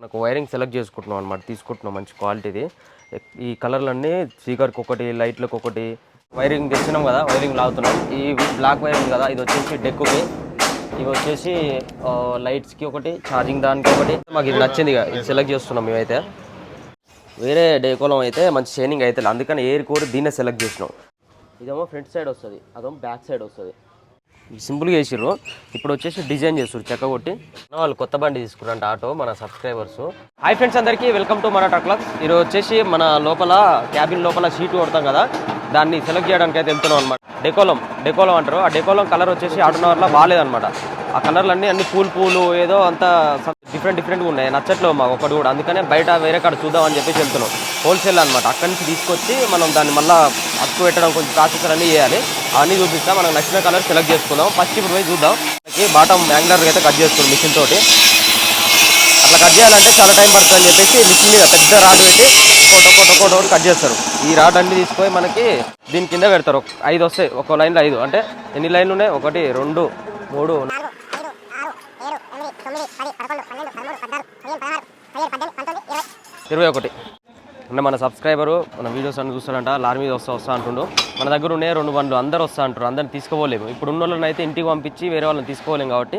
మనకు wiring select చేసుకుంటున్నాం అనమాట తీసుకుంటున్నాం మంచి క్వాలిటీది. ఈ కలర్లన్నీ స్పీకర్కి ఒకటి లైట్లకు ఒకటి. వైరింగ్ తెచ్చినాం కదా వైరింగ్ లాగుతున్నాం. ఈ బ్లాక్ వైరింగ్ కదా ఇది వచ్చేసి డెక్కుకి. ఇవి వచ్చేసి లైట్స్కి ఒకటి ఛార్జింగ్ దానికి ఒకటి. మాకు ఇది నచ్చింది ఇక ఇది సెలెక్ట్ చేస్తున్నాం మేమైతే. వేరే డేకోలం అయితే మంచి షైనింగ్ అయితే అందుకని ఎయిర్ కోర్ దీన్నే సెలెక్ట్ చేసినాం. ఇదేమో ఫ్రంట్ సైడ్ వస్తుంది అదేమో బ్యాక్ సైడ్ వస్తుంది. సింపుల్గా వేసిర్రు ఇప్పుడు వచ్చేసి డిజైన్ చేస్తారు చెక్క కొట్టి. వాళ్ళు కొత్త బండి తీసుకురంట ఆటో మన సబ్స్క్రైబర్స్. హాయ్ ఫ్రెండ్స్ అందరికీ వెల్కమ్ టు మన టక్లక్స్ ఈరోజు వచ్చేసి మన లోపల క్యాబిన్ లోపల సీటు కొడతాం కదా. దాన్ని సెలెక్ట్ చేయడానికి అయితే వెళ్తున్నాం అనమాట డెకోలం డెకోలం అంటారు. ఆ డెకోలం కలర్ వచ్చేసి ఆటోనవర్లో బాగాలేదన్నమాట. ఆ కలర్లన్నీ అన్ని పూలు పూలు ఏదో అంత డిఫరెంట్ డిఫరెంట్గా ఉన్నాయి. నచ్చట్లో మాకు ఒకటి కూడా. అందుకనే బయట వేరే కాడ చూద్దామని చెప్పేసి వెళ్తున్నాం. హోల్సేల్ అనమాట అక్కడి నుంచి తీసుకొచ్చి మనం దాన్ని మళ్ళీ అతుకు పెట్టడం కొంచెం ప్రాసెస్ అన్నీ చేయాలి. అవన్నీ చూపిస్తా. మనకు నచ్చిన కలర్ సెలెక్ట్ చేసుకుందాం. ఫస్ట్ ఇప్పుడు పోయి చూద్దాం. బాటం బాటమ్ అయితే కట్ చేసుకున్నాం మిషన్ తోటి. అట్లా కట్ చేయాలంటే చాలా టైం పడుతుంది అని చెప్పేసి మిషన్ మీద పెద్ద రాడ్ పెట్టి ఒకటి ఒకటి ఒకటి ఒకటి కట్ చేస్తారు. ఈ రాడ్ అన్ని తీసుకొని మనకి దీని కింద పెడతారు. ఐదు వస్తాయి. ఒక లైన్లో ఐదు. అంటే ఎన్ని లైన్లు ఉన్నాయి? ఒకటి రెండు మూడు ఇరవై ఒకటి. అంటే మన సబ్స్క్రైబరు మన వీడియోస్ అన్ని చూస్తారంట లారీ మీద వస్తా వస్తా అంటుండు. మన దగ్గర ఉన్నాయి రెండు బండ్లు అందరు వస్తా అంటారు అందరిని తీసుకోలేము ఇప్పుడు ఉన్న వాళ్ళని అయితే ఇంటికి పంపించి వేరే వాళ్ళని తీసుకోలేము కాబట్టి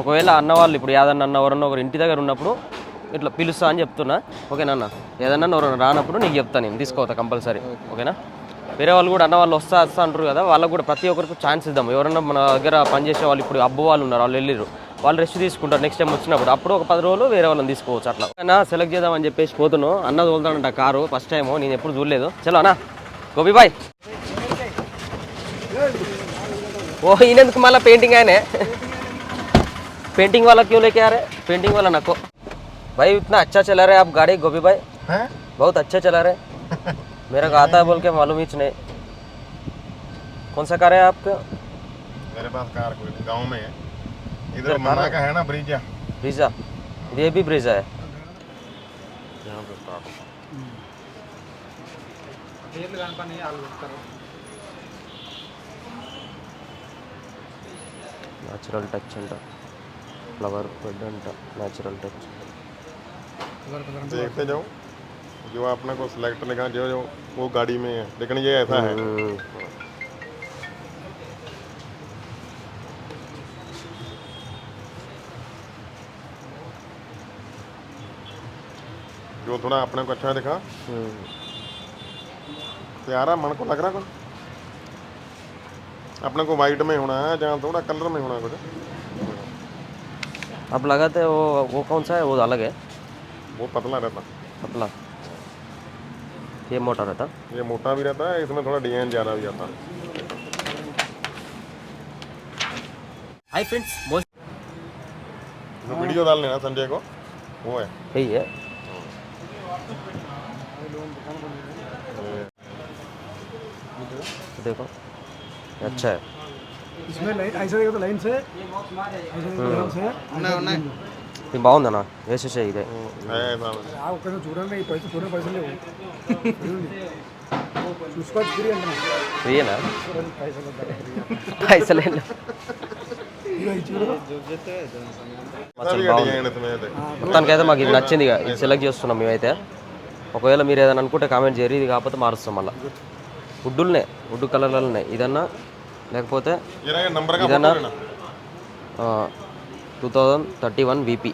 ఒకవేళ అన్నవాళ్ళు ఇప్పుడు యాదన్న అన్న ఎవరన్నా ఒకరు ఇంటి దగ్గర ఉన్నప్పుడు ఇట్లా పిలుస్తా అని చెప్తున్నా. ఓకేనా ఏదన్నా ఎవరైనా రానప్పుడు నీకు చెప్తాను నేను తీసుకోవద్దా కంపల్సరీ. ఓకేనా? వేరే వాళ్ళు కూడా అన్న వాళ్ళు వస్తా వస్తా అంటారు కదా వాళ్ళకు కూడా ప్రతి ఒక్కరికి ఛాన్స్ ఇద్దాం ఎవరన్నా మన దగ్గర పనిచేసే వాళ్ళు ఇప్పుడు అబ్బు వాళ్ళు ఉన్నారు వాళ్ళు వెళ్ళిరు వాళ్ళు రెస్ట్ తీసుకుంటారు నెక్స్ట్ టైం వచ్చినప్పుడు అప్పుడు ఒక పది రోజులు వేరే వాళ్ళని తీసుకోవచ్చు అట్లా అయినా సెలెక్ట్ చేద్దామని చెప్పేసి పోతున్నాను అన్న తోలుతాడంట కారు ఫస్ట్ టైం నేను ఎప్పుడు చూడలేదు చలో అన్న గోపి బాయ్ ఓ ఈయనెందుకు మళ్ళీ పెయింటింగ్ ఆయనే पेंटिंग वाला क्यों लेके आ रहे हैं पेंटिंग वाला नको भाई इतना अच्छा चला रहे आप गाड़ी गोभी भाई हैं? बहुत अच्छा चला रहे मेरा को आता है बोल के मालूम ही नहीं कौन सा कार है आपका मेरे पास कार कोई नहीं गाँव में है इधर मना का है ना ब्रिजा ब्रीजा ये भी ब्रीजा है यहाँ पे start होता है। న్యాచురల్ టచ్ అంట ఫ్లవర్ బెడ్ అంట న్యాచురల్ టచ్ देखते जाओ जो अपने को सिलेक्ट लगा जो जो वो गाड़ी में है लेकिन ये ऐसा है जो थोड़ा अपने को अच्छा दिखा प्यारा मन को लग रहा कुछ अपने को वाइट में होना है जहाँ थोड़ा कलर में होना कुछ आप लगाते हैं वो वो कौन सा है? वो अलग है। वो पतला रहता। पतला। ये मोटा रहता। ये मोटा भी रहता है इसमें थोड़ा डिज़ाइन ज़्यादा भी आता। है हाय फ्रेंड्स मोस्ट वीडियो डाल लेना संजय को। वो है। यही है। देखो ये अच्छा है इसमें लाइन ऐसा देखो तो लाइन से ऐसा देखो लाइन से ఇది బాగుందన్న వేసేసే ఇదే है ऐसा ఆ ఒక్కసారి చూడండి ఈ పైసలు చూడండి పైసలు లేవు చూసుకోవచ్చు ఫ్రీ అంటున్నా ఫ్రీయేనా పైసలు వద్దా? పైసలు ఇదిగో ఇది చూడు ऐसा भी है डिजाइन इसमें देख మొత్తానికైతే మాకు ఇది నచ్చింది ఇక ఇది సెలెక్ట్ చేస్తున్నాం మేమైతే ఒకవేళ మీరు ఏదైనా అనుకుంటే కామెంట్ చేయరు ఇది కాకపోతే మారుస్తాం మళ్ళీ వుడ్డులనే వుడ్ కలర్లు ఉన్నాయి ఇదన్నా లేకపోతే ये रहा नंबर का ఇదన్నా फोटो लेना two thousand thirty one VP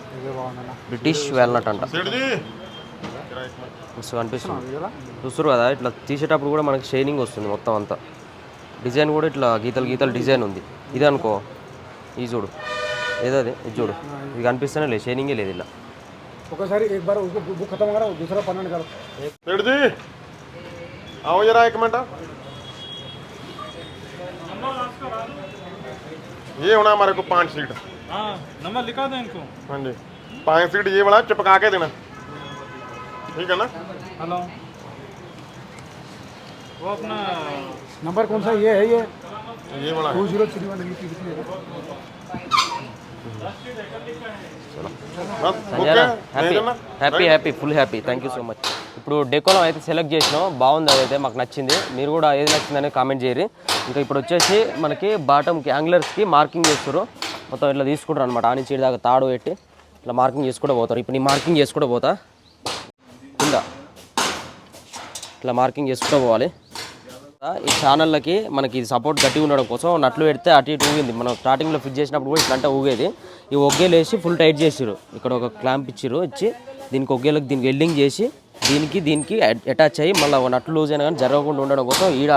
British walnut అంట सेठ जी जरा इसमें మస్తు కనిపిస్తుంది చూస్తారు కదా ఇట్లా తీసేటప్పుడు కూడా మనకి షైనింగ్ వస్తుంది మొత్తం అంతా డిజైన్ కూడా ఇట్లా గీతలు గీతలు డిజైన్ ఉంది ఇది అనుకో ఈ చూడు ఏదది ఇది చూడు ఇది కనిపిస్తేనే లేదు షైనింగే లేదు ఇలా ఒకసారి एक बार उसको बुक खत्म करा दूसरा पन्ना निकालो सेठ जी आओ जरा एक मिनट ये होना हमारे को पांच सीट हाँ नंबर लिखा दो इनको हाँ जी पांच सीट ये वाला चिपका के देना ठीक है ना हेलो वो अपना नंबर कौन सा ये है ये ये वाला टू है जीरो थ्री वन बस సంజయనా ओके హ్యాపీ नहीं देना happy happy full happy thank you so much ఇప్పుడు డెకోలం అయితే సెలెక్ట్ చేసినాం బాగుంది అదైతే మాకు నచ్చింది మీరు కూడా ఏది నచ్చిందని కామెంట్ చేయరు ఇంకా ఇప్పుడు వచ్చేసి మనకి బాటమ్కి యాంగ్లర్స్కి మార్కింగ్ చేస్తారు మొత్తం ఇట్లా తీసుకుంటారు అనమాట ఆ నుంచి దాకా తాడు పెట్టి ఇట్లా మార్కింగ్ చేసుకుంటూ పోతారు. ఇప్పుడు నీ మార్కింగ్ చేసుకుంటూ పోతా. కింద ఇట్లా మార్కింగ్ చేసుకుంటూ పోవాలి. ఈ ఛానళ్ళకి మనకి ఇది సపోర్ట్ గట్టిగా ఉండడం కోసం నట్లు పెడితే అటు ఇటు ఊగింది. మనం స్టార్టింగ్లో ఫిట్ చేసినప్పుడు కూడా ఇట్లా ఊగేది. ఈ ఒగ్గేలు వేసి ఫుల్ టైట్ చేసిరు ఇక్కడ ఒక క్లాంప్ ఇచ్చిరు ఇచ్చి దీనికి ఒగ్గేలకు దీనికి వెల్డింగ్ చేసి దీనికి దీనికి అటాచ్ అయ్యి మళ్ళీ నట్లు లూజ్ అయినా కానీ జరగకుండా ఉండడం కోసం ఈడ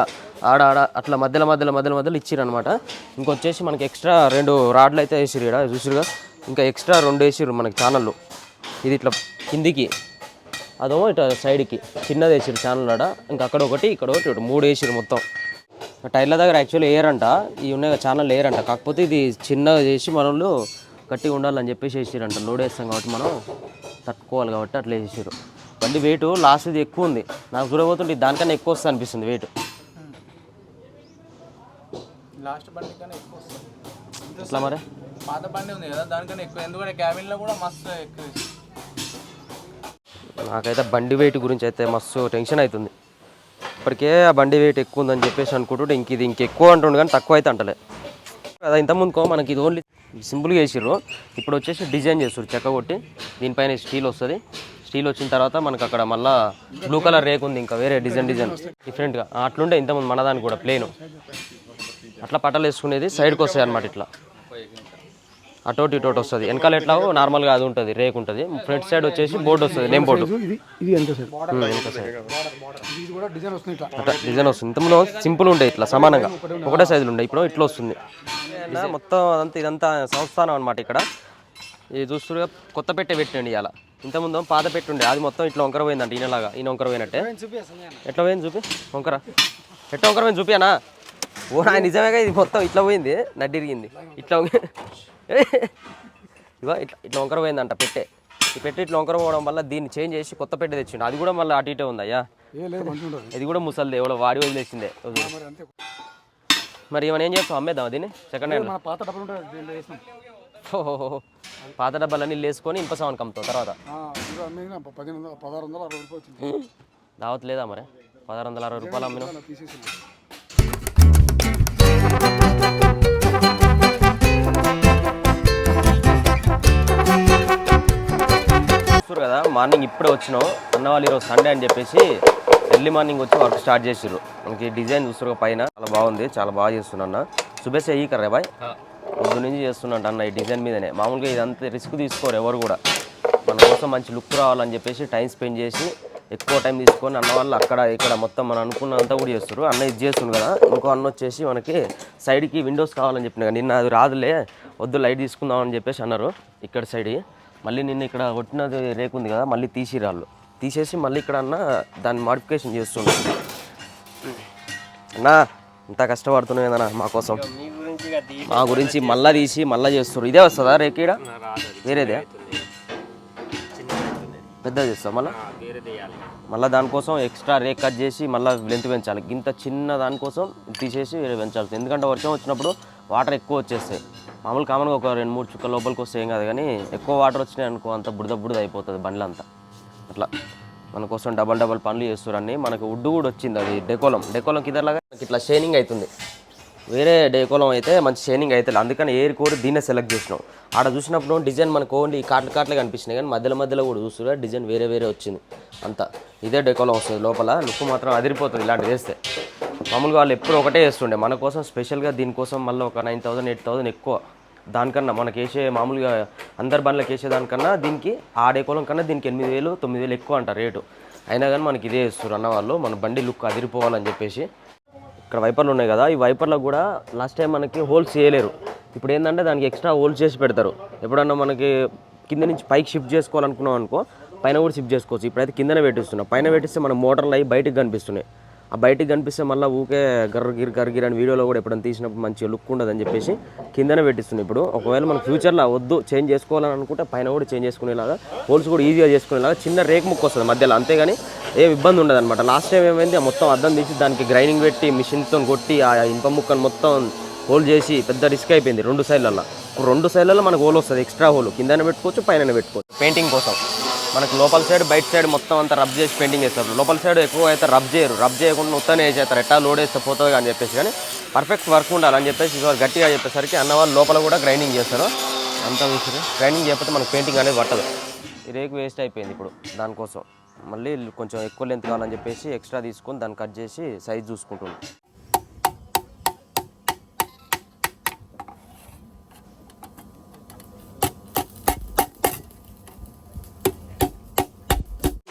ఆడ ఆడ అట్లా మధ్యలో మధ్యలో మధ్యలో మధ్యలో ఇచ్చిర్రు అనమాట ఇంకొచ్చేసి మనకి ఎక్స్ట్రా రెండు రాడ్లు అయితే వేసిరు ఈడ చూసిరుగా ఇంకా ఎక్స్ట్రా రెండు వేసిరు మనకి ఛానళ్ళు ఇది ఇట్లా కిందికి అదేమో ఇట్లా సైడ్కి చిన్నది వేసిరు ఛానల్ ఆడ. ఇంకా అక్కడ ఒకటి ఇక్కడ ఒకటి ఇటు మూడు వేసిరు మొత్తం. టైర్ల దగ్గర యాక్చువల్లీ వేయరంట. ఈ ఉన్నాయి ఛానల్ వేయరంట. కాకపోతే ఇది చిన్నగా చేసి మనలు గట్టిగా ఉండాలని చెప్పేసి వేసిరంట. లోడ్ వేస్తాం కాబట్టి మనం తట్టుకోవాలి కాబట్టి అట్లా వేసేసారు బండి వెయిట్ లాస్ట్ ఇది ఎక్కువ ఉంది. నాకు చూడబోతుంటే దానికన్నా ఎక్కువ వస్తుంది అనిపిస్తుంది వెయిట్ లాస్ట్ బండి కన్నా ఎక్కువ వస్తుంది. ఎట్లా మరి? పాత బండి ఉంది కదా దానికన్నా ఎక్కువ. ఎందుకంటే క్యాబిన్లో కూడా మస్తు ఎక్కువ నాకైతే బండి వెయిట్ గురించి అయితే మస్తు టెన్షన్ అవుతుంది. ఇప్పటికే ఆ బండి వెయిట్ ఎక్కువ ఉందని చెప్పేసి అనుకుంటుంటే ఇంక ఇది ఇంకెక్కువ అంటుండు కానీ తక్కువ అయితే అంటలే. కదా ఇంతకుముందుకో మనకి ఇది ఓన్లీ సింపుల్గా వేసిర్రు ఇప్పుడు వచ్చేసి డిజైన్ చేస్తారు చెక్క కొట్టి. దీనిపైన స్టీల్ వస్తుంది. స్టీల్ వచ్చిన తర్వాత మనకు అక్కడ మళ్ళా బ్లూ కలర్ రేక్ ఉంది ఇంకా వేరే డిజైన్ డిజైన్ డిఫరెంట్గా అట్లుండే ఇంతకుముందు మనదానికి కూడా ప్లేను అట్లా పట్టలు వేసుకునేది సైడ్కి వస్తాయి అనమాట ఇట్లా. అటోటి ఇటోటి వస్తుంది. వెనకాల ఎట్లా నార్మల్గా అది ఉంటుంది రేక్ ఉంటుంది. ఫ్రంట్ సైడ్ వచ్చేసి బోర్డు వస్తుంది నేమ్ బోర్డు ఇది ఇది ఎంత సార్ వెనక సైడ్ ఇది కూడా డిజైన్ వస్తుంది ఇట్లా. అట్లా డిజైన్ వస్తుంది. ఇంతలో సింపుల్ ఉండే ఇట్లా సమానంగా. ఒకటే సైజులు ఉండే ఇప్పుడు ఇట్లా వస్తుంది. అన్న మొత్తం అదంతా ఇదంతా సంస్థానం అనమాట ఇక్కడ. ఇది చూస్తుగా కొత్త పెట్టె పెట్టండి ఇవాళ ఇంతకుముందు పాత పెట్టి ఉండే అది మొత్తం ఇట్లా వంకర పోయిందంట ఈయనలాగా ఈయన వంకర పోయినట్టే. ఎట్లా పోయింది చూపి? వంకర. ఎట్లా వంకర పోయింది చూపి అన్న ఓ నా నిజమేగా ఇది మొత్తం ఇట్లా పోయింది. నడ్డిరిగింది ఇట్లా ఇగో ఇట్లా ఇట్లా వంకర పోయిందంట పెట్టే. ఈ పెట్టె ఇట్లా వంకర పోవడం వల్ల దీన్ని చేంజ్ చేసి కొత్త పెట్టె తెచ్చిండు. అది కూడా మళ్ళీ అటు ఇటే ఉందయ్యా ఇది కూడా ముసలిదే ఎవడో వాడి వదిలేసిందే. వదిలే. మరి ఏమైనా ఏం చేస్తాం అమ్మేద్దాం దీన్ని? సెకండ్ హ్యాండ్ పాత డబ్బులు పాత డబ్బాలన్నీ లేసుకొని ఇంప సామాన్ అమ్ముతాం తర్వాత? దావత్ లేదా మరి? పదహారు వందల అరవై రూపాయలు అమ్మిన చూస్తారు కదా మార్నింగ్ ఇప్పుడే వచ్చినాం. అన్న వాళ్ళు ఈరోజు సండే అని చెప్పేసి ఎర్లీ మార్నింగ్ వచ్చి వర్క్ స్టార్ట్ చేసారు మనకి డిజైన్ చూస్తారు పైన. చాలా బాగుంది చాలా బాగా చేస్తున్నా అన్న. సుబేస్ ఈ కర్రే బాయ్. పొద్దు నుంచి చేస్తున్నట్టు అన్న ఈ డిజైన్ మీదనే. మామూలుగా ఇదంతా రిస్క్ తీసుకోరు ఎవరు కూడా. మన కోసం మంచి లుక్ రావాలని చెప్పేసి టైం స్పెండ్ చేసి ఎక్కువ టైం తీసుకొని అన్న వాళ్ళు అక్కడ ఇక్కడ మొత్తం మనం అనుకున్నంతా కూడా చేస్తారు అన్న ఇది చేస్తుంది కదా ఇంకో అన్న వచ్చేసి మనకి సైడ్కి విండోస్ కావాలని చెప్పిన కదా, నిన్న అది రాదులే వద్దు లైట్ తీసుకుందాం అని చెప్పేసి అన్నారు ఇక్కడ సైడ్ మళ్ళీ నిన్న ఇక్కడ కొట్టినది రేకు ఉంది కదా మళ్ళీ తీసిరాళ్ళు తీసేసి మళ్ళీ ఇక్కడ అన్న దాన్ని మాడిఫికేషన్ చేస్తుండ్రు అన్నా ఇంత కష్టపడుతున్నాయి అన్న మా కోసం? మా గురించి మళ్ళా తీసి మళ్ళా చేస్తారు ఇదే వస్తుందా రేకీడ వేరేదే? పెద్దది చేస్తాం మళ్ళీ? మళ్ళీ దానికోసం ఎక్స్ట్రా రేక్ కట్ చేసి మళ్ళీ లెంత్ పెంచాలి. ఇంత చిన్న దానికోసం తీసేసి వేరే పెంచాల్సి ఎందుకంటే వర్షం వచ్చినప్పుడు వాటర్ ఎక్కువ వచ్చేస్తాయి. మామూలు కామన్గా ఒక రెండు మూడు చుక్కల లోపలికి వస్తే ఏం కాదు కానీ ఎక్కువ వాటర్ వచ్చినాయి అనుకో అంత బుడద బుడద అయిపోతుంది బండ్లంతా. అట్లా. మన కోసం డబల్ డబల్ పనులు చేస్తారని మనకు వుడ్ కూడా వచ్చింది అది డెకోలం. డెకోలం కిందలాగా ఇట్లా షైనింగ్ అవుతుంది. వేరే డెకోలం అయితే మంచి షైనింగ్ అయితే అందుకని ఎయిర్ కోడ్ దీన్నే సెలెక్ట్ చేసినాం. ఆడ చూసినప్పుడు డిజైన్ మనకు ఓన్లీ కాట్లు కాట్లే కనిపించినాయి కానీ మధ్యలో మధ్యలో కూడా చూస్తున్నా డిజైన్ వేరే వేరే వచ్చింది. అంతా ఇదే డెకోలం వస్తుంది లోపల. లుక్ మాత్రం అదిరిపోతుంది ఇలాంటివి వేస్తే. మామూలుగా వాళ్ళు ఎప్పుడు ఒకటే వేస్తుండే. మన కోసం స్పెషల్గా దీనికోసం మళ్ళీ ఒక నైన్ థౌసండ్ ఎయిట్ థౌసండ్ ఎక్కువ. దానికన్నా మనకి వేసే మామూలుగా అందరి బండ్లకి వేసే దానికన్నా దీనికి ఆ డెకోలం కన్నా దీనికి ఎనిమిది వేలు తొమ్మిది వేలు ఎక్కువ అంట రేటు. అయినా కానీ మనకి ఇదే వేస్తారు అన్న వాళ్ళు మన బండి లుక్ అదిరిపోవాలని చెప్పేసి ఇక్కడ వైపర్లు ఉన్నాయి కదా ఈ వైపర్లకు కూడా లాస్ట్ టైం మనకి హోల్స్ చేయలేరు. ఇప్పుడు ఏంటంటే దానికి ఎక్స్ట్రా హోల్స్ చేసి పెడతారు. ఎప్పుడన్నా మనకి కింద నుంచి పైకి షిఫ్ట్ చేసుకోవాలనుకున్నాం అనుకో పైన కూడా షిఫ్ట్ చేసుకోవచ్చు. ఇప్పుడైతే కిందనే పెట్టిస్తున్నాం. పైన పెట్టిస్తే మన మోటార్లు అవి బయటకు కనిపిస్తున్నాయి. ఆ బయటకు కనిపిస్తే మళ్ళీ ఊకే గర్రగిర్ గిర్ గిర్ అని వీడియోలో కూడా ఎప్పుడైనా తీసినప్పుడు మంచి లుక్ ఉండదని చెప్పేసి కిందనే పెట్టిస్తుంది ఇప్పుడు ఒకవేళ మన ఫ్యూచర్లో వద్దు చేంజ్ చేసుకోవాలని అనుకుంటే పైన కూడా చేంజ్ చేసుకునేలాగా హోల్స్ కూడా ఈజీగా చేసుకునేలాగా చిన్న రేక్ ముక్క వస్తుంది మధ్యలో. అంతేగాని ఏ ఇబ్బంది ఉండదు అనమాట లాస్ట్ టైం ఏమైంది మొత్తం అద్దం తీసి దానికి గ్రైండింగ్ పెట్టి మిషన్తో కొట్టి ఆ ఇనుప ముక్కను మొత్తం హోల్ చేసి పెద్ద రిస్క్ అయిపోయింది రెండు సైడ్లలో రెండు సైడ్లలో మనకు హోల్ వస్తుంది. ఎక్స్ట్రా హోల్ కిందనే పెట్టుకోవచ్చు పైన పెట్టుకోవచ్చు. పెయింటింగ్ కోసం. మనకు లోపల సైడ్ బయట సైడ్ మొత్తం అంతా రబ్ చేసి పెయింటింగ్ వేస్తారు లోపల సైడ్ ఎక్కువ అయితే రబ్ చేయరు. రబ్ చేయకుండా ఉత్తనే వేసేస్తారు. ఎట్టా లోడ్ వేస్తే పోతుంది అని చెప్పేసి కానీ పర్ఫెక్ట్ వర్క్ ఉండాలని చెప్పేసి ఇవాళ గట్టిగా చెప్పేసరికి అన్న వాళ్ళు లోపల కూడా గ్రైండింగ్ చేస్తారు. అంతా చూసారు గ్రైండింగ్ చేయకపోతే మనకు పెయింటింగ్ అనేది పట్టదు. ఈ రేకు వేస్ట్ అయిపోయింది ఇప్పుడు దానికోసం. మళ్ళీ కొంచెం ఎక్కువ లెంత్ కావాలని చెప్పేసి ఎక్స్ట్రా తీసుకొని దాన్ని కట్ చేసి సైజ్ చూసుకుంటుంది.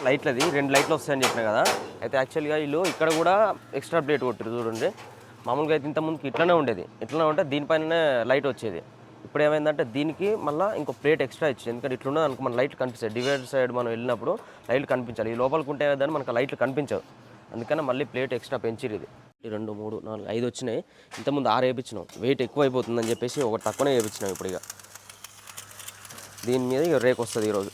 లైట్లది. రెండు లైట్లు వస్తాయని చెప్పిన కదా. అయితే యాక్చువల్గా వీళ్ళు ఇక్కడ కూడా ఎక్స్ట్రా ప్లేట్ కొట్టారు చూడండి. మామూలుగా అయితే ఇంత ముందుకి ఇట్లనే ఉండేది. ఇట్లనే ఉంటే దీనిపైననే లైట్ వచ్చేది. ఇప్పుడు ఏమైందంటే దీనికి మళ్ళీ ఇంకో ప్లేట్ ఎక్స్ట్రా ఇచ్చింది ఎందుకంటే ఇట్లున్నది అనుకో మన లైట్ కనిపిస్తాయి డివైడర్ సైడ్ మనం వెళ్ళినప్పుడు లైట్లు కనిపించాలి. ఈ లోపలికి ఉంటే ఏదని మనకు లైట్లు కనిపించవు అందుకని మళ్ళీ ప్లేట్ ఎక్స్ట్రా పెంచిరు ఇది. ఈ రెండు మూడు నాలుగు ఐదు వచ్చినాయి. ఇంతకుముందు ఆరు వేయించినాం వెయిట్ ఎక్కువ అయిపోతుందని చెప్పేసి ఒకటి తక్కువనే వేయించినాం ఇప్పుడు ఇక దీని మీద ఇక రేక్ వస్తుంది ఈరోజు.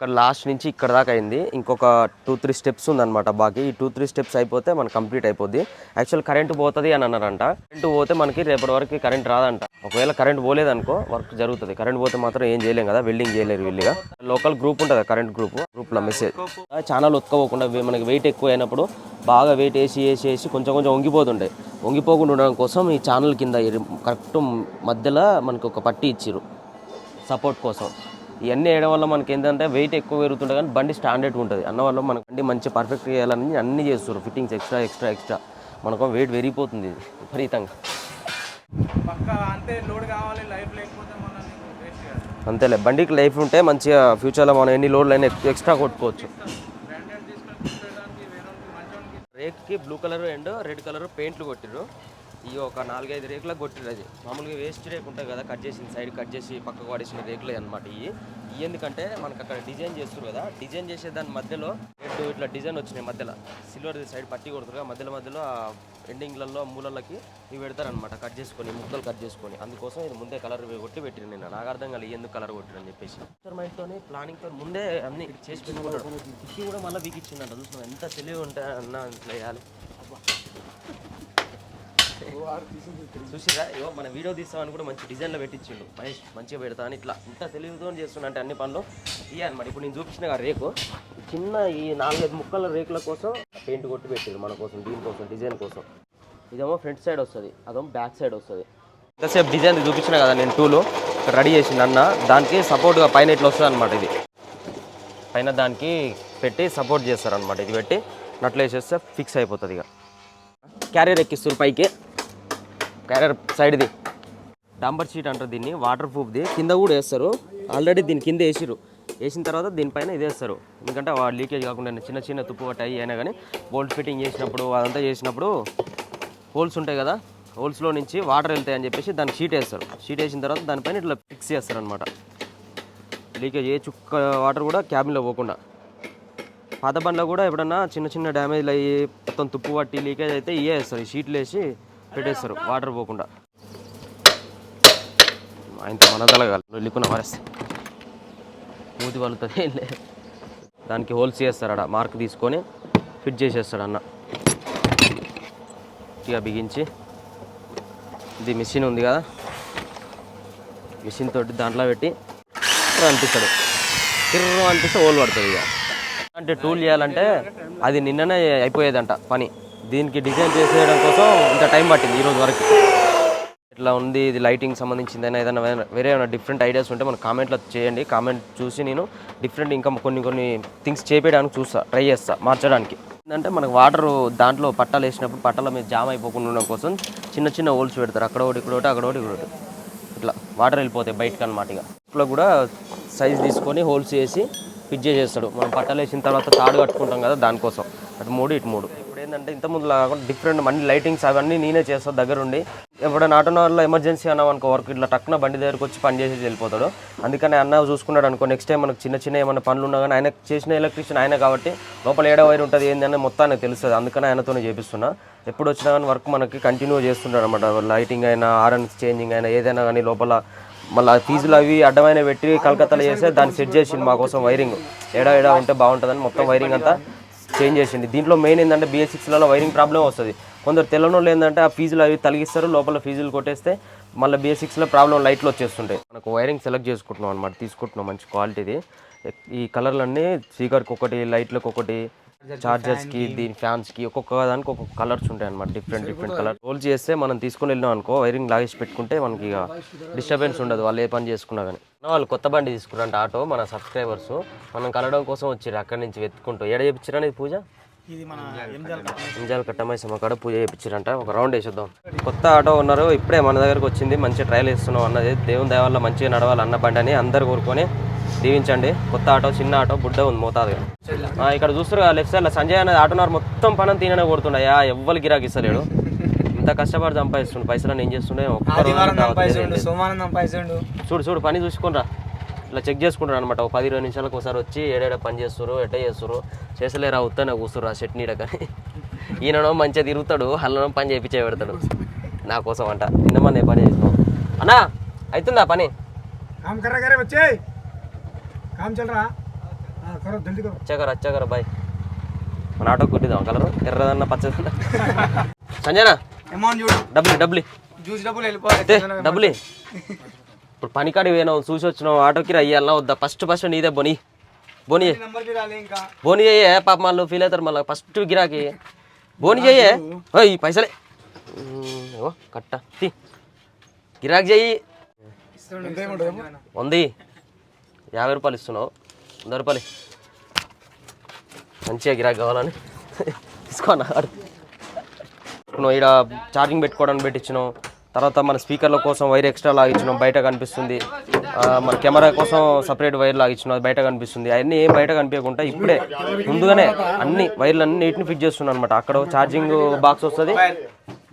ఇక్కడ లాస్ట్ నుంచి ఇక్కడ దాకా అయింది. ఇంకొక టూ త్రీ స్టెప్స్ ఉందన్నమాట బాకీ. ఈ టూ త్రీ స్టెప్స్ అయిపోతే మనకు కంప్లీట్ అయిపోద్ది. యాక్చువల్ కరెంట్ పోతుంది అని అన్నారంట. కరెంట్ పోతే మనకి రేపటి వరకు కరెంట్ రాదంట. ఒకవేళ కరెంట్ పోలేదనుకో వర్క్ జరుగుతుంది. కరెంట్ పోతే మాత్రం ఏం చేయలేం కదా వెల్డింగ్ చేయలేరు వీళ్ళుగా. లోకల్ గ్రూప్ ఉంటుంది కరెంట్ గ్రూప్ గ్రూప్లో మెసేజ్ ఛానల్ ఉత్కపోకుండా మనకి వెయిట్ ఎక్కువ అయినప్పుడు బాగా వెయిట్ వేసి వేసి వేసి కొంచెం కొంచెం వంగిపోతుండే. వంగిపోకుండా ఉండడం కోసం ఈ ఛానల్ కింద కరెక్ట్ మధ్యలో మనకు ఒక పట్టి ఇచ్చారు సపోర్ట్ కోసం. ఇవన్నీ వేయడం వల్ల మనకి ఏంటంటే వెయిట్ ఎక్కువ పెరుగుతుంటుంది కానీ బండి స్టాండర్డ్ ఉంటుంది. అన్న వల్ల మనకి బండి మంచి పర్ఫెక్ట్ చేయాలని అన్నీ చేస్తారు ఫిట్టింగ్స్ ఎక్స్ట్రా ఎక్స్ట్రా ఎక్స్ట్రా మనకు వెయిట్ పెరిగిపోతుంది విపరీతంగా. అంతేలే బండికి లైఫ్ ఉంటే మంచిగా ఫ్యూచర్లో మనం ఎన్ని లోడ్లు అయినా ఎక్స్ట్రా కొట్టుకోవచ్చు. రేక్కి blue colour and red colour పెయింట్లు కొట్టిర్రు. ఈ ఒక నాలుగైదు రేకులకు కొట్టిర్రు అది. మామూలుగా వేస్ట్ రేకు ఉంటుంది కదా కట్ చేసిన సైడ్ కట్ చేసి పక్కకు పడేసిన రేకులు అనమాట ఇవి ఇవి ఎందుకంటే మనకు అక్కడ డిజైన్ చేస్తారు కదా డిజైన్ చేసే దాని మధ్యలో రెండు ఇట్లా డిజైన్ వచ్చినాయి మధ్యలో. సిల్వర్ సైడ్ పట్టి కొడుతురుగా మధ్యలో మధ్యలో ఆ ఎండింగ్లలో మూలలకి ఇవి పెడతారనమాట కట్ చేసుకొని ముక్కలు కట్ చేసుకొని. అందుకోసం ఇది ముందే కలర్ కొట్టి పెట్టిన నేను నాకు అర్థం కాలేదు ఎందుకు కలర్ కొట్టిరని చెప్పేసి. చెప్పేసి మైండ్తో ప్లానింగ్తో ముందే అన్ని చేసి పెట్టుకుంటాడు ఇది కూడా మళ్ళీ వీక్ చూసిన ఎంత తెలివి ఉంటే అన్న ఇట్లా వేయాలి చూసిరా ఇగో మన వీడియో తీస్తామని కూడా మంచి డిజైన్లో పెట్టించిండు. మహేష్ మంచిగా పెడతా అని ఇట్లా. ఇంత తెలివితో చేస్తున్నా అంటే అన్ని పనులు ఇవ్వనమాట అనమాట ఇప్పుడు నేను చూపించిన కదా రేకు. చిన్న ఈ నాలుగైదు ముక్కల రేకుల కోసం పెయింట్ కొట్టి పెట్టారు మన కోసం దీనికోసం డిజైన్ కోసం. ఇదేమో ఫ్రంట్ సైడ్ వస్తుంది అదేమో బ్యాక్ సైడ్ వస్తుంది. ఎంతసేపు డిజైన్ చూపించిన కదా నేను టూలు రెడీ చేసిండు అన్న. దానికి సపోర్ట్గా పైన ఇట్లా వస్తుంది అనమాట ఇది. పైన దానికి పెట్టి సపోర్ట్ చేస్తారనమాట ఇది పెట్టి నట్లు వేసేస్తే ఫిక్స్ అయిపోతుంది ఇక. క్యారియర్ ఎక్కిస్తారు పైకి. క్యారియర్ సైడ్ది. డాంబర్ షీట్ అంటారు దీన్ని వాటర్ ప్రూఫ్ది. కింద కూడా వేస్తారు. ఆల్రెడీ దీని కింద వేసిరు వేసిన తర్వాత దీనిపైన ఇది వేస్తారు. ఎందుకంటే లీకేజ్ కాకుండా చిన్న చిన్న తుప్పు పట్టాయి అయినా కానీ బోల్ట్ ఫిట్టింగ్ చేసినప్పుడు అదంతా చేసినప్పుడు హోల్స్ ఉంటాయి కదా హోల్స్లో నుంచి వాటర్ వెళ్తాయి అని చెప్పేసి దాన్ని షీట్ వేస్తారు. షీట్ వేసిన తర్వాత దానిపైన ఇట్లా ఫిక్స్ చేస్తారు అనమాట లీకేజ్ ఏ చుక్క వాటర్ కూడా క్యాబిన్లో పోకుండా. పాత బండ్లో కూడా ఎప్పుడన్నా చిన్న చిన్న డ్యామేజ్లు అయ్యి మొత్తం తుప్పు పట్టి లీకేజ్ అయితే ఇవే వేస్తారు ఈ షీట్లు వేసి పెట్టేస్తారు. వాటర్ పోకుండా. ఆయనతో మన తలగాలి వెళ్ళుకున్న మరేస్తే. మూతి వలుతుంది దానికి హోల్స్ చేస్తారు ఆడ. మార్క్ తీసుకొని ఫిట్ చేసేస్తాడు అన్న. ఇక బిగించి. ఇది మిషన్ ఉంది కదా. మిషన్ తోటి దాంట్లో పెట్టి అనిపిస్తాడు కిర్ర అనిపిస్తే ఓల్ పడుతుంది ఇక. అంటే టూల్ చేయాలంటే అది నిన్ననే అయిపోయేదంట పని. దీనికి డిజైన్ చేసేయడం కోసం ఇంత టైం పట్టింది ఈ రోజు వరకు. ఇట్లా ఉంది? ఇది లైటింగ్ సంబంధించిందైనా ఏదైనా వేరే- ఏమైనా డిఫరెంట్ ఐడియాస్ ఉంటే మన కామెంట్లో చేయండి. కామెంట్ చూసి నేను డిఫరెంట్ ఇంకా కొన్ని కొన్ని థింగ్స్ చేపేయడానికి చూస్తా ట్రై చేస్తా మార్చడానికి. ఏంటంటే మనకు వాటర్ దాంట్లో పట్టాలు వేసినప్పుడు పట్టాల మీద జామ్ అయిపోకుండా ఉండడం కోసం చిన్న చిన్న హోల్స్ పెడతారు. అక్కడ ఒకటి ఇక్కడ ఒకటి అక్కడ ఒకటి ఇక్కడ ఒకటి. ఇట్లా వాటర్ వెళ్ళిపోతాయి బయటకు అనమాట ఇక. ఇట్లా కూడా సైజ్ తీసుకొని హోల్స్ వేసి ఫిట్ చేసేస్తాడు. మనం పట్టాలు వేసిన తర్వాత తాడు కట్టుకుంటాం కదా దానికోసం. అటు మూడు ఇటు మూడు. ఏంటంటే ఇంత ముందు కాకుండా డిఫరెంట్ మనీ లైటింగ్స్ అవన్నీ నేనే చేస్తాను దగ్గరుండి. ఎప్పుడైనా ఆటో వల్ల ఎమర్జెన్సీ అన్నాం అనుకో వర్క్ ఇట్లా టక్కున బండి దగ్గరకు వచ్చి పని చేసి వెళ్ళిపోతాడు. అందుకని అన్న చూసుకున్నాడు అనుకో నెక్స్ట్ టైం మనకు చిన్న చిన్న ఏమైనా పనులు ఉన్నా కానీ ఆయన చేసిన ఎలక్ట్రీషియన్ ఆయన కాబట్టి లోపల ఏడ వైర్ ఉంటుంది ఏందని మొత్తాన్ని తెలుస్తుంది. అందుకని ఆయనతోనే చేపిస్తున్నా. ఎప్పుడు వచ్చినా కానీ వర్క్ మనకి కంటిన్యూ చేస్తుంటాడు అనమాట లైటింగ్ అయినా ఆర్ఎన్స్ చేంజింగ్ అయినా ఏదైనా కానీ లోపల మళ్ళీ ఫీజులు అవి అడ్డమైన పెట్టి కలకత్తాలో చేస్తే దాన్ని సెట్ చేసింది మా కోసం వైరింగ్ ఎడ ఎడ ఉంటే బాగుంటుందని మొత్తం వైరింగ్ అంతా చేంజ్ చేసింది. దీంట్లో మెయిన్ ఏంటంటే బిఎస్ సిక్స్లలో వైరింగ్ ప్రాబ్లం వస్తుంది. కొందరు తెల్లనోళ్ళు ఏంటంటే ఆ ఫీజులు అవి తలిగిస్తారు లోపల ఫీజులు కొట్టేస్తే మళ్ళీ బిఎస్ సిక్స్లో ప్రాబ్లం లైట్లు వచ్చేస్తుంటాయి. మనకు వైరింగ్ సెలెక్ట్ చేసుకుంటున్నాం అనమాట తీసుకుంటున్నాం మంచి క్వాలిటీది ఈ కలర్లన్నీ స్పీకర్కి ఒకటి లైట్లకు ఒకటి చార్జర్స్కి దీని ఫ్యాన్స్కి ఒక్కొక్క దానికి ఒక్కొక్క కలర్స్ ఉంటాయి అనమాట డిఫరెంట్ డిఫరెంట్ కలర్ రోల్ చేస్తే మనం తీసుకుని వెళ్ళినాం అనుకో వైరింగ్ లాగేసి పెట్టుకుంటే మనకి ఇక డిస్టర్బెన్స్ ఉండదు. వాళ్ళు ఏ పని చేసుకున్నా కానీ. వాళ్ళు కొత్త బండి తీసుకున్నారంట ఆటో మన సబ్స్క్రైబర్స్ మనం కలవడం కోసం వచ్చారు అక్కడి నుంచి వెతుకుంటూ ఎడ చేపించారని ఇది పూజ? ఇది మన ఎంజాల్ ఇంజాల్ కట్టమైసమ్మ కాడ పూజ చేయించారంట ఒక రౌండ్ వేసేద్దాం. కొత్త ఆటో ఉన్నారు ఇప్పుడే మన దగ్గరకు వచ్చింది. మంచి ట్రయల్ వేస్తున్నాం అన్నది. దేవుని దయ వల్ల మంచిగా నడవాలి అన్న బండి అని అందరు కోరుకొని దీవించండి. కొత్త ఆటో చిన్న ఆటో బుడ్డ ఉంది మోతాదుగా. ఇక్కడ చూస్తారు లెఫ్ట్ సైడ్ సంజయ్ అనేది ఆటోనార్ మొత్తం పనం తిననే కొడుతున్నాయా ఎవ్వరు గిరాకి ఇస్తలేడు. ఇంత కష్టపడి సంపాదిస్తుండు పైసలు ఏం చేస్తుండే? చూడు చూడు పని చూసుకుంటా ఇట్లా చెక్ చేసుకుంటారు అనమాట ఒక పది ఇరవై నిమిషాలకు ఒకసారి వచ్చి ఏడేడ పని చేస్తారు ఎట్ట చేస్తారు చేసలేరా ఉత్తనే కూర్చురు ఆ చట్నీ కానీ. ఈయననో మంచిగా తిరుగుతాడు అల్లనో పని చేయించే పెడతాడు. నా కోసం అంట. నిన్నమని పని చేసినావు అన్నా అవుతుందా పని? काम काम चल रहा हाँ करो जल्दी करो వచ్చాకర వచ్చాకర బాయ్ మన ఆటో కొట్టిద్దాం కలరు ఎర్రదన్న పచ్చదన్న సంజనా అమౌంట్ చూడు డబ్బులు డబ్బులు జ్యూస్ డబ్బులు వెళ్ళిపోవాలి తే, డబ్బులు ఇప్పుడు పనికాడి పోయినావు చూసి వచ్చినావు ఆటోకి రయ్యాలన్నా వద్దా ఫస్ట్ ఫస్ట్ నీదే బోని బోని చేయి. నెంబర్కి రాలే ఇంకా బోని చెయ్యే పాప మళ్ళీ ఫీల్ అవుతారు మళ్ళీ ఫస్ట్ గిరాకి బోని చెయ్యే ఓయ్ పైసలే ఉమ్, ఓ కట్ట తీ గిరాకి చెయ్యి ఉంది యాభై రూపాయలు ఇస్తున్నావు. వంద రూపాయలు మంచిగా గిరాక్ కావాలని. తీసుకోనా నువ్వు ఇక్కడ ఛార్జింగ్ పెట్టుకోవడానికి పెట్టించినావు. తర్వాత మన స్పీకర్ల కోసం వైర్ ఎక్స్ట్రా లాగించినాం బయట కనిపిస్తుంది. మన కెమెరా కోసం సపరేట్ వైర్ లాగిచ్చిన అది బయట కనిపిస్తుంది. అవన్నీ ఏం బయట కనిపించకుండా ఇప్పుడే ముందుగానే అన్ని వైర్లు అన్ని నీటిని ఫిట్ చేస్తున్నాను అనమాట అక్కడ ఛార్జింగ్ బాక్స్ వస్తుంది.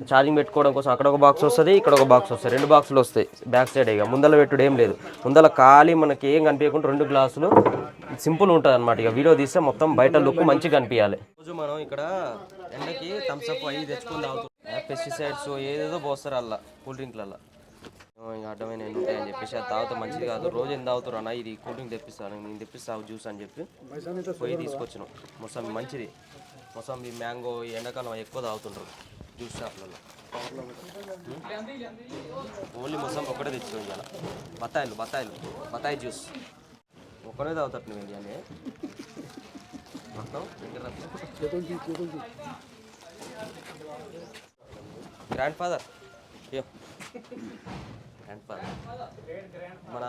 ఛార్జింగ్ పెట్టుకోవడం కోసం అక్కడ ఒక బాక్స్ వస్తుంది ఇక్కడ ఒక బాక్స్ వస్తుంది. రెండు బాక్సులు వస్తాయి బ్యాక్ సైడ్ ఇక. ముందల పెట్టుడు ఏం లేదు. ముందల ఖాళీ మనకి ఏం కనిపించకుండా రెండు గ్లాసులు సింపుల్ ఉంటుంది అనమాట ఇక వీడియో తీస్తే మొత్తం బయట లుక్ మంచిగా కనిపించాలి. రోజు మనం ఇక్కడ ఎండకి తమ్స్అప్ అయ్యి తెచ్చుకొని తాగుతాం పెస్టిసైడ్స్ ఏదేదో పోస్తారు అలా కూల్ డ్రింక్లల్లో. ఇంకా అడ్డమైన ఎన్ని ఉంటాయని చెప్పేసి అది తాగితే మంచిది కాదు. రోజు ఎంత తాగుతారు అన్న ఇది కూల్ డ్రింక్ తెప్పిస్తాను నేను తెప్పిస్తావు జ్యూస్ అని చెప్పి పోయి తీసుకొచ్చినాం. మొసంబి మంచిది. మొసంబి మ్యాంగో ఈ ఎండాకాలం ఎక్కువ తాగుతుంటారు జ్యూస్ షాప్లలో. ఓన్లీ మొసంబి ఒక్కటే తెచ్చుకోండి ఇవాళ బత్తాయిలు బత్తాయిలు బత్తాయి జ్యూస్. ఒక్కడే తాగుతారు నువ్వు ఇండియానే మొత్తం గ్రాండ్ ఫాదర్ యో గ్రాండ్ ఫాదర్ మన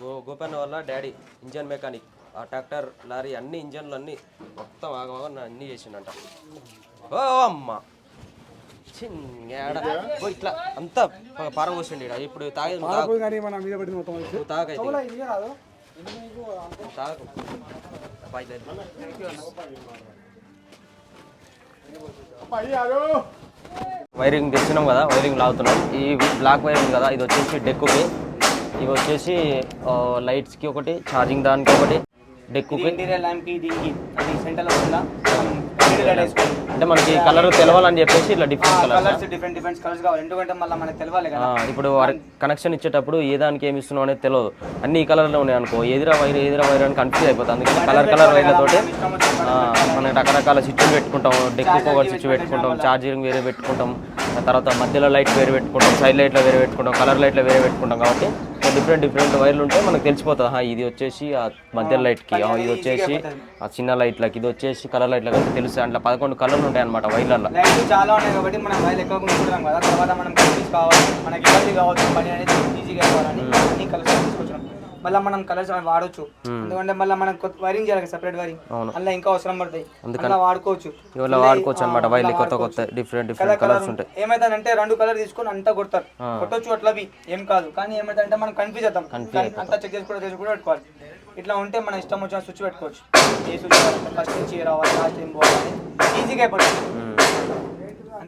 గో గోపన్న వల్ల డాడీ ఇంజన్ మెకానిక్. ఆ ట్రాక్టర్ లారీ అన్ని ఇంజన్లు అన్నీ మొత్తం ఆగమాగా అన్ని చేసిండంట. ఓ అమ్మ! ఇట్లా అంతా పారబోసిండి ఇప్పుడు తాగే తాగైతే వైరింగ్ తెచ్చినాం కదా వైరింగ్ లాగుతున్నాం. ఈ బ్లాక్ వైరింగ్ కదా ఇది వచ్చేసి డెక్కుకి. ఇవి వచ్చేసి లైట్స్కి ఒకటి ఛార్జింగ్ దానికి ఒకటి డెక్కుకి. ఇంటీరియర్ ల్యాంప్కి దీనికి అది సెంటర్లో ఉందా? అంటే మనకి కలర్ తెలవాలని చెప్పేసి ఇట్లా different colour colours different different colours కావాలి. ఎందుకంటే మళ్ళీ మనకి తెలవాలి కదా. ఇప్పుడు కనెక్షన్ ఇచ్చేటప్పుడు ఏ దానికి ఏమి ఇస్తున్నావు అనేది తెలియదు అన్ని ఈ కలర్లో ఉన్నాయి అనుకో. ఎదురా వైర్ ఎదురా వైర్ అని కన్ఫ్యూజ్ అయిపోతుంది. అందుకని కలర్ కలర్ వైర్లతోటి మనం రకరకాల స్విచ్లు పెట్టుకుంటాం. డెక్కు ఒక స్విచ్ పెట్టుకుంటాం. ఛార్జింగ్ వేరే పెట్టుకుంటాం. తర్వాత మధ్యలో లైట్ వేరే పెట్టుకుంటాం. సైడ్ లైట్లో వేరే పెట్టుకుంటాం. కలర్ లైట్లో వేరే పెట్టుకుంటాం కాబట్టి డిఫరెంట్ డిఫరెంట్ వైర్లు ఉంటే మనకు తెలిసిపోతుంది. ఇది వచ్చేసి ఆ మధ్య లైట్కి ఇది వచ్చేసి ఆ చిన్న లైట్లకి ఇది వచ్చేసి కలర్ లైట్లకి తెలుస్తాయి అట్లా పదకొండు కలర్లు ఉంటాయి అనమాట వైర్లలో లైట్లు చాలా ఉన్నాయి కాబట్టి మనం వైర్ ఎక్కువ కొనుక్కుంటాం కదా. తర్వాత మనం కావాలి మనకి ఇబ్బంది కావచ్చు పని అనేది ఈజీగా కావాలని అన్ని కలర్స్ మళ్ళీ మనం కలర్స్ వాడొచ్చు. ఎందుకంటే మళ్ళీ మనం వైరింగ్ చేయాలి సెపరేట్ వైరింగ్. అందులో ఇంకా అవసరం పడతాయి. అందులో వాడుకోవచ్చు. వాడుకోవచ్చు అనమాట వైర్లు కొత్త కొత్త డిఫరెంట్ డిఫరెంట్ కలర్స్ ఉంటాయి. ఏమైతుందంటే రెండు కలర్ తీసుకొని అంతా కొడతారు. కొట్టొచ్చు అట్లా ఏం కాదు. కానీ ఏమైందంటే మనం కన్ఫ్యూజ్ అవుతాం. అంతా చెక్ చేసి కూడా పెట్టుకోవాలి. ఇట్లా ఉంటే మన ఇష్టం వచ్చిన స్విచ్ పెట్టుకోవచ్చు. ఏ స్విచ్ ఫస్ట్ నుంచి రావాలి లాస్ట్ ఏం పోవాలి ఈజీగా అయిపోతుంది.